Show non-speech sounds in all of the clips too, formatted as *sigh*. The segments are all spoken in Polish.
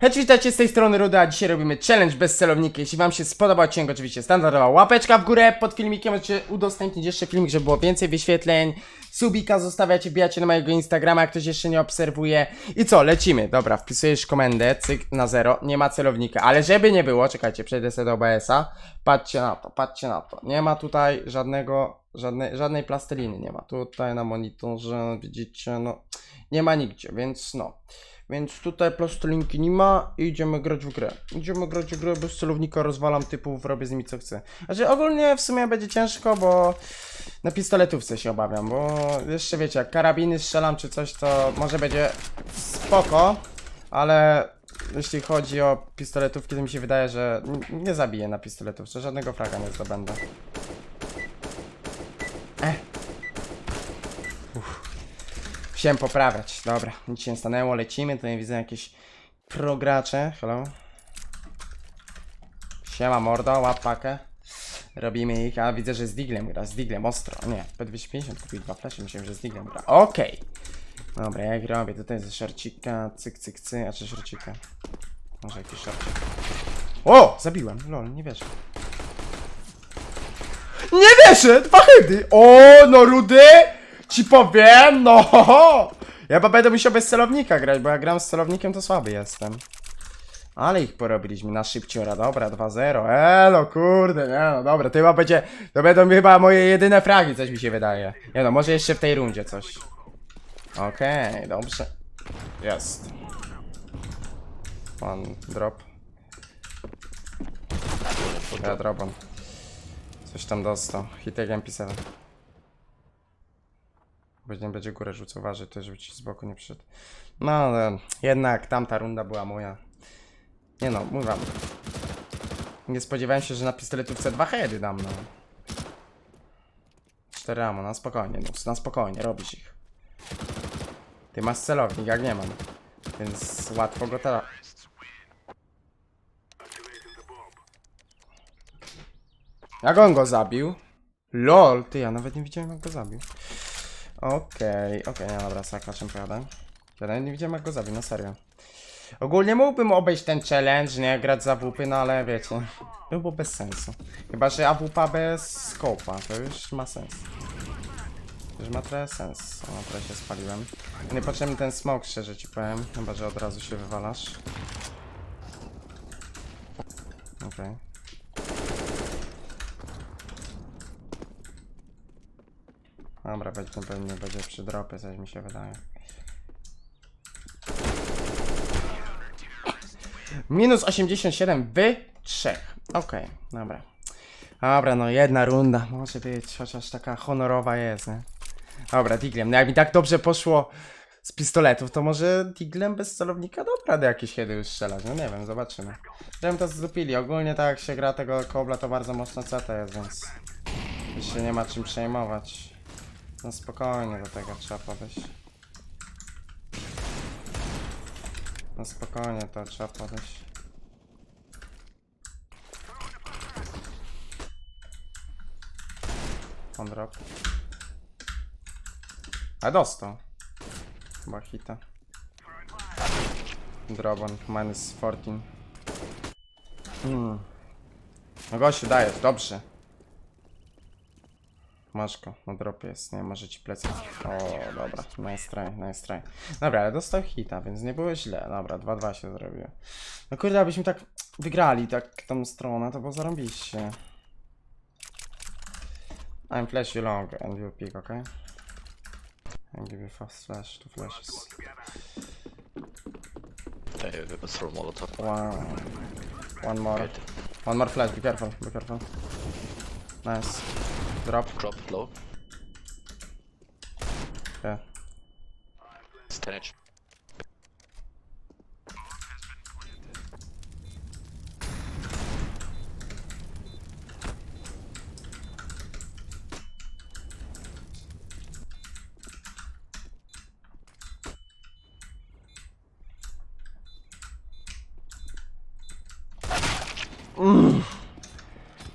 Hej, witajcie z tej strony Ruda, dzisiaj robimy challenge bez celownika. Jeśli wam się spodobał odcinek, oczywiście standardowa łapeczka w górę pod filmikiem, możecie udostępnić jeszcze filmik, żeby było więcej wyświetleń. Subika zostawiacie, wbijacie na mojego Instagrama, jak ktoś jeszcze nie obserwuje. I co, lecimy. Dobra, wpisujesz komendę, cyk, na zero, nie ma celownika. Ale żeby nie było, czekajcie, przejdę sobie do OBS-a. Patrzcie na to, patrzcie na to. Nie ma tutaj żadnego, żadnej, żadnej plasteliny nie ma. Tutaj na monitorze, widzicie, no, nie ma nigdzie, więc no. Więc tutaj plastelinki nie ma i idziemy grać w grę. Idziemy grać w grę bez celownika, rozwalam typów, robię z nimi co chcę. Znaczy ogólnie w sumie będzie ciężko, bo na pistoletówce się obawiam, bo jeszcze wiecie, jak karabiny strzelam czy coś, to może będzie spoko, ale jeśli chodzi o pistoletówki, to mi się wydaje, że nie zabiję na pistoletówce, żadnego fraga nie zdobędę. Eh. Chciałem poprawiać. Dobra, nic się nie stanęło, lecimy. Tutaj widzę jakieś progracze. Hello. Siema mordo, łap pakę. Robimy ich, a widzę, że z Diglem gra, z Diglem, ostro. Nie, P250 kupił dwa flesze, myślałem, że z Diglem gra. Okej. Dobra, jak robię, tutaj ze szarcika, cyk, cyk, cyk, a czy szarcika? Może jakiś szarcik. O! Zabiłem, lol, nie wierzę. Nie wierzę! Dwa hedy! O, no rudy! Ci powiem, no! Ja chyba będę musiał bez celownika grać, bo jak gram z celownikiem, to słaby jestem. Ale ich porobiliśmy na szybciora, dobra, 2-0. Elo, kurde, nie no, dobra, to chyba będzie, to będą chyba moje jedyne fragi, coś mi się wydaje. Nie no, może jeszcze w tej rundzie coś. Okej, dobrze. Jest. One drop. Ja drop on. Coś tam dostał. Hitek MP7. Później będzie górę rzucał, uważaj to, żeby ci z boku nie przyszedł. No, ale jednak tamta runda była moja. Nie no, mówię wam. Nie spodziewałem się, że na pistoletówce dwa heady dam, no. Cztery na spokojnie, no, na spokojnie, robisz ich. Ty masz celownik, jak nie mam. Więc łatwo go teraz. Jak on go zabił? LOL, ty, ja nawet nie widziałem jak go zabił. Okej, okej, no dobra, saka, czym pojadę? Ja nawet nie widziałem jak go zabił, no serio. Ogólnie mógłbym obejść ten challenge, nie grać za WP, no ale wiecie, to by było bez sensu. Chyba, że AWP bez skopa, to już ma sens. Już ma trochę sens. O, trochę się spaliłem. Niepotrzebny ten smoke, szczerze ci powiem, chyba, że od razu się wywalasz. Okej. Dobra, będzie pewnie będzie przy dropie, coś mi się wydaje. Minus 87 wy 3. Okej, dobra. Dobra, no jedna runda. Może być, chociaż taka honorowa jest, nie? Dobra, Diglem. No jak mi tak dobrze poszło z pistoletów, to może Diglem bez celownika dobra do jakieś kiedy już strzelać. No nie wiem, zobaczymy. Żebym to zdupili. Ogólnie tak jak się gra tego kobla, to bardzo mocno CT jest, więc... Się nie ma czym przejmować. No spokojnie do tego trzeba podejść. No spokojnie to trzeba podejść. On drop. A dostał. Chyba hita. Drop on, minus 14. Hmm. No gościu dajesz, dobrze. Masz go, na dropie jest, nie może ci plecy. O, dobra, nice try, nice try. Dobra, ale dostał hita, więc nie było źle. Dobra, 2-2 się zrobiło. No kurde, abyśmy tak wygrali, tak tą stronę, to było zarąbiście. I'm flash you long and you pick, okay? And give you fast flash, two flashes. Hey, throw Molotov. Wow. One more. One more flash, be careful, be careful. Nice. Drop. Drop low. Yeah. It's 10 HP.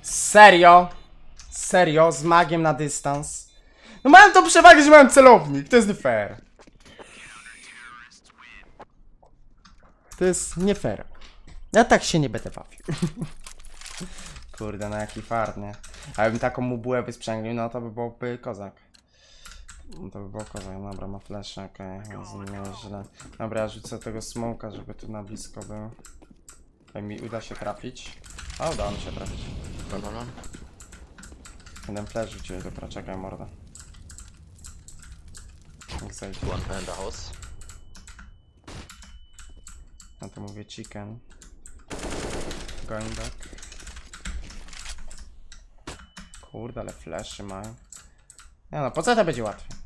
Serio? Serio? Z magiem na dystans? No mają tą przewagę, że mają celownik, to jest nie fair. To jest nie fair. Ja tak się nie będę bawił. *laughs* Kurde, no jaki fart, nie? A jakbym taką mu bułę wysprzęglił, no to by byłoby kozak. No To by było kozak, dobra, ma flash, okej, okay. nieźle. Dobra, ja rzucę tego smoka, żeby tu na blisko był. Jak mi uda się trafić. A, udało mi się trafić. No. Jeden flash rzucił, dobra, czekaj, morda. Jak zejdzie. One in the house. No to mówię chicken. Going back. Kurde, ale flashy mają. Nie no, po co to będzie łatwiej?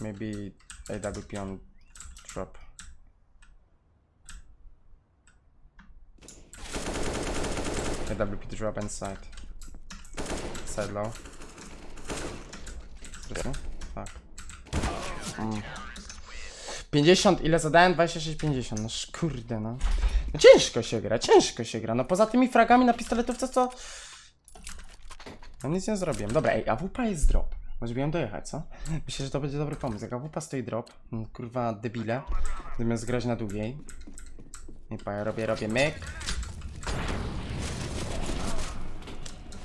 Maybe AWP on drop. AWP drop inside. Low. Seriously? Fuck. Mm. 50, ile zadałem? 26, 50. No sz- kurde, no. no. Ciężko się gra, ciężko się gra. No poza tymi fragami na pistoletówce to... No nic nie zrobiłem. Dobra, ej, AWP jest drop. Może miałem dojechać, co? Myślę, że to będzie dobry pomysł. Jak AWP stoi drop, mm, kurwa debile, zamiast grać na długiej. I pa, ja robię, robię myk.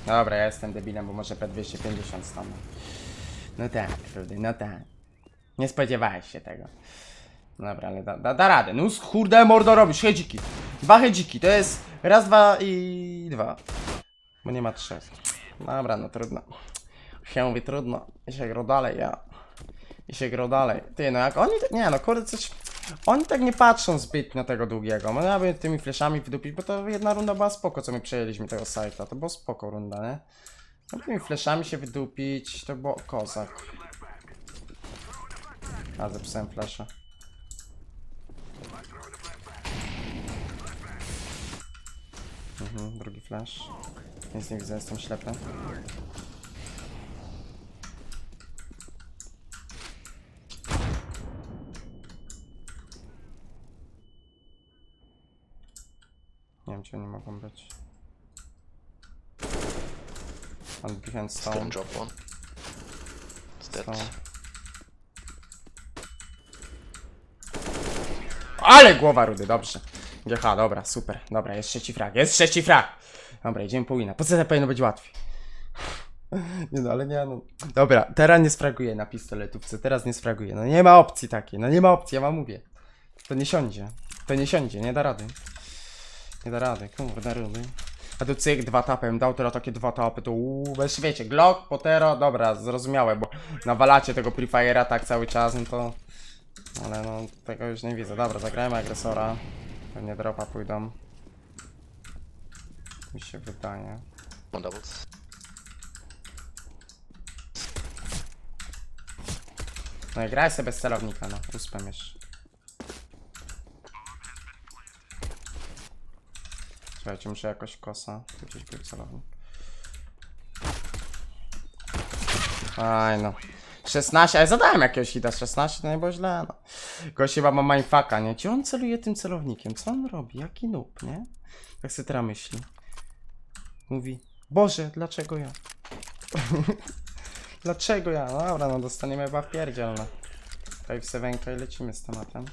Dobra, ja jestem debilem, bo może P250 stanę. No tak, Rudy, no tak. Nie spodziewałeś się tego. Dobra, ale da, da, da radę. No kurde, mordo robisz, hedziki. Dwa hedziki, to jest raz, dwa i dwa. Bo nie ma trzech. Dobra, no trudno. Się mówi trudno. I się gro dalej, ja. I się gro dalej. Ty, no jak oni, nie no, kurde, coś... Oni tak nie patrzą zbyt na tego długiego. Ja bym tymi fleszami wydupić, bo to jedna runda była spoko, co my przejęliśmy tego sajta. To było spoko runda, nie? No tymi fleszami się wydupić, to było kozak. A, zepsułem flasza. Mhm, drugi flash. Nic nie widzę, jestem ślepy. Nie wiem, gdzie oni mogą być. On behind Stone stone. drop one. It's dead. stone. Ale głowa rudy, dobrze. GH, dobra, super. Dobra, jest trzeci frag, jest trzeci frag. Dobra, idziemy po wina. Po co to powinno być łatwiej? *laughs* Nie no, ale nie no. Dobra, teraz nie sfraguję na pistoletówce, teraz nie sfraguję. No nie ma opcji takiej, no nie ma opcji, ja wam mówię. To nie siądzie. To nie siądzie, nie da rady. Nie da rady, kurde rudy. A tu cyk, dwa tapem, dał teraz takie dwa tapy, to uuu, bez wiecie, Glock, Potero, dobra, zrozumiałe, bo nawalacie tego Free Fire'a tak cały czas, no to... Ale no, tego już nie widzę. Dobra, zagrajmy agresora. Pewnie dropa pójdą. Mi się wydaje. One doubles. No i graj sobie bez celownika, no. Uspem jeszcze. Słuchajcie, muszę jakoś kosa. Był celownik. Aj no. 16, ale zadałem jakiegoś hita. 16 to nie było źle, no. Gość chyba ma mindfucka, nie? Gdzie on celuje tym celownikiem? Co on robi? Jaki noob, nie? Tak sobie teraz myśli. Mówi, Boże, dlaczego ja? *laughs* Dlaczego ja? No dobra, no dostaniemy chyba pierdzielne. Tutaj w sewenkę i lecimy z tematem.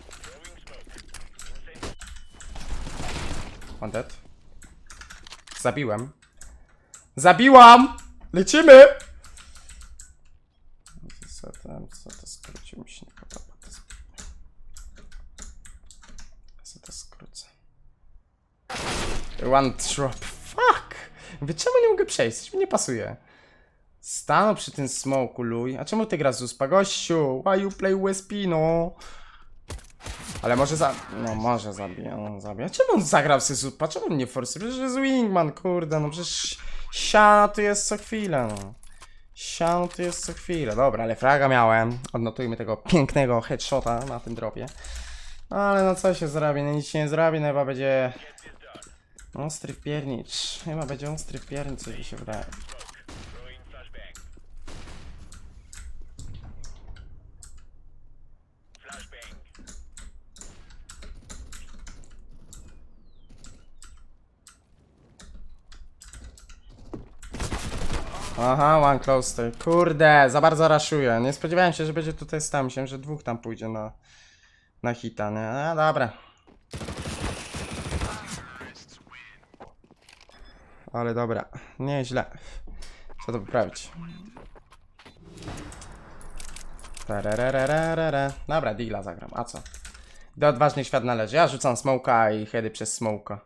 One dead. Zabiłem. Zabiłam! Lecimy! Co to mi się nie podoba. Co to skrócę? One drop. Fuck! Mówię, czemu nie mogę przejść? Mi nie pasuje. Stanął przy tym smoku, luj. A czemu ty grasz z uspa? Gościu, why you play USP, no? Ale może za... No może zabije, on zabije. Czemu on zagrał z uspa? Czemu on nie forsy? Przecież jest wingman, kurde, no przecież... Siana tu jest co chwilę, no. Siano tu jest co chwilę. Dobra, ale fraga miałem. Odnotujmy tego pięknego headshota na tym dropie. No, ale no co się zrobi? No nic się nie zrobi, no chyba będzie... Ostry wpiernicz. Chyba będzie ostry wpiernicz, coś mi się wydaje. Aha, one close. Kurde, za bardzo raszuję. Nie spodziewałem się, że będzie tutaj stał. Myślałem, że dwóch tam pójdzie na, na hita, nie? A, dobra. Ale dobra, nieźle. Trzeba to poprawić. Tararararara. Dobra, deala zagram. A co? Do odważnych świat należy. Ja rzucam smoka i hedy przez smoka.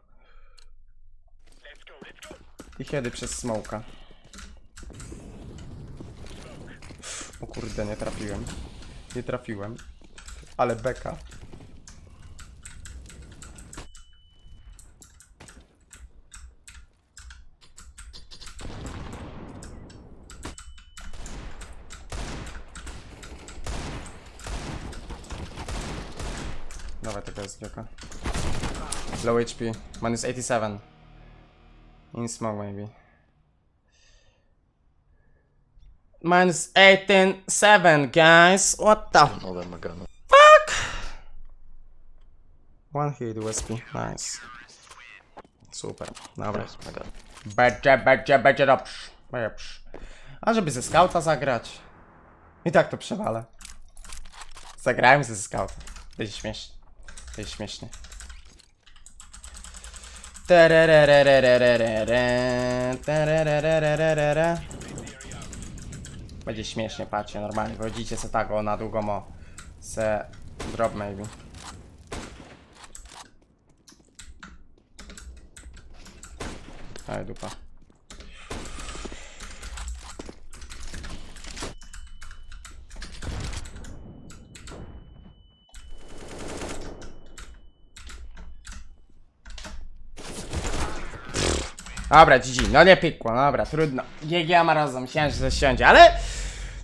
I hedy przez smoka. Kurde, nie trafiłem. Nie trafiłem. Ale beka. Dawaj tego jest wieka. Low HP. Minus 87. In smoke maybe. Minus 187 guys. What the No where my gun. One hit USP. Nice. Super. Dobra. My gun? Będzie, będzie, będzie dobrze. Będzie dobrze. A żeby ze skauta zagrać. I tak to przewalę. Zagrałem ze skauta. Będzie śmiesznie. Będzie śmiesznie. Tererererererere, terererererere. Będzie śmiesznie, patrzcie, normalnie. Wchodzicie se tak na długo mo. Se drop maybe. Ale dupa. Dobra, GG, no nie pikło, dobra, trudno. GG ma razem, myślałem, że zasiądzie, ale...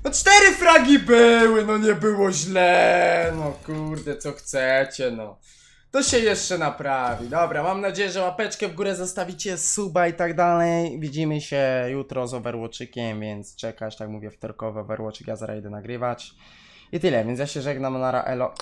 No cztery fragi były, no nie było źle, no kurde, co chcecie, no. To się jeszcze naprawi. Dobra, mam nadzieję, że łapeczkę w górę zostawicie, suba i tak dalej. Widzimy się jutro z Overwatchikiem, więc czekać, tak mówię, wtorkowy Overwatchik, ja zaraz idę nagrywać. I tyle, więc ja się żegnam, nara elo.